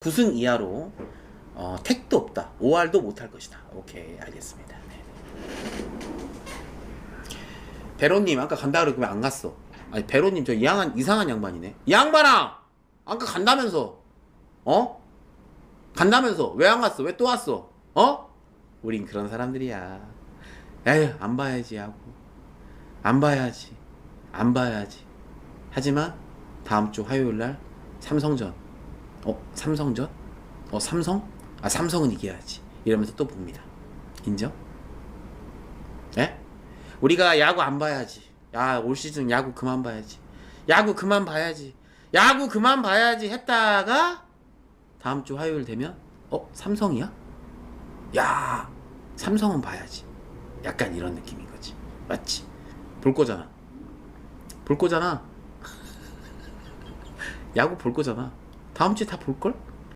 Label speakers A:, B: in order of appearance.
A: 9승 이하로 어, 택도 없다. 5할도 못할 것이다. 오케이 알겠습니다. 네. 베로님 아까 간다 그러고 왜 안 갔어? 아니 베로님 저 이상한 이상한 양반이네. 이 양반아 아까 간다면서 어? 간다면서 왜 안 갔어? 왜 또 왔어? 어? 우린 그런 사람들이야. 에휴 안 봐야지 하고 안 봐야지 안 봐야지. 하지만 다음 주 화요일 날 삼성전 어 삼성전? 어 삼성? 아 삼성은 이겨야지. 이러면서 또 봅니다. 인정? 예? 우리가 야구 안 봐야지. 야 올 시즌 야구 그만 봐야지. 야구 그만 봐야지. 야구 그만 봐야지 했다가 다음 주 화요일 되면 어 삼성이야? 야 삼성은 봐야지. 약간 이런 느낌인 거지. 맞지? 볼 거잖아. 볼 거잖아. 야구 볼 거잖아. 다음 주에 다 볼 걸?